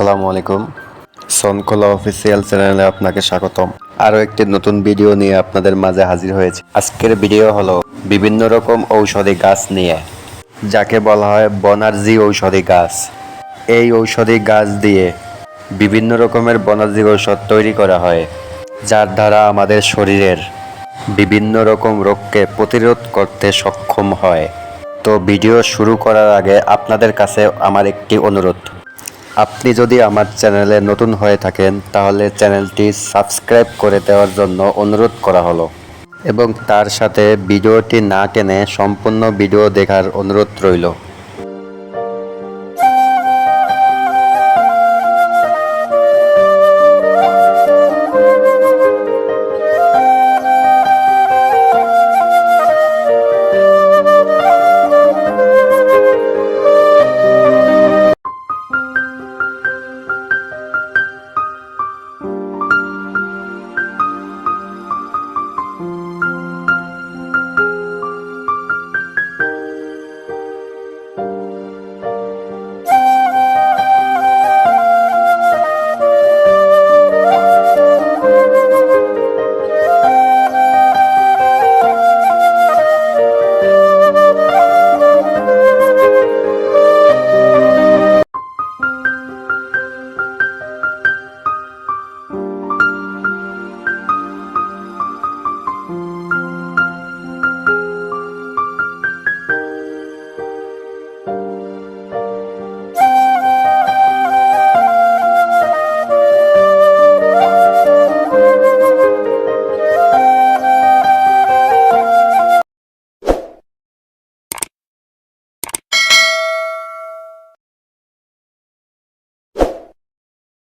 আসসালামু আলাইকুম। সনকলা অফিসিয়াল চ্যানেলে আপনাকে স্বাগতম। আরও একটি নতুন ভিডিও নিয়ে আপনাদের মাঝে হাজির হয়েছে। আজকের ভিডিও হলো বিভিন্ন রকম ঔষধি গাছ নিয়ে, যাকে বলা হয় বনার্জি ঔষধি গাছ। এই ঔষধি গাছ দিয়ে বিভিন্ন রকমের বনার্জি ঔষধ তৈরি করা হয়, যার দ্বারা আমাদের শরীরের বিভিন্ন রকম রোগকে প্রতিরোধ করতে সক্ষম হয়। তো ভিডিও শুরু করার আগে আপনাদের কাছে আমার একটি অনুরোধ। আপনি যদি আমার চ্যানেলে নতুন হয়ে থাকেন, তাহলে চ্যানেলটি সাবস্ক্রাইব করে দেওয়ার জন্য অনুরোধ করা হলো। এবং তার সাথে ভিডিওটি না টেনে সম্পূর্ণ ভিডিও দেখার অনুরোধ রইল।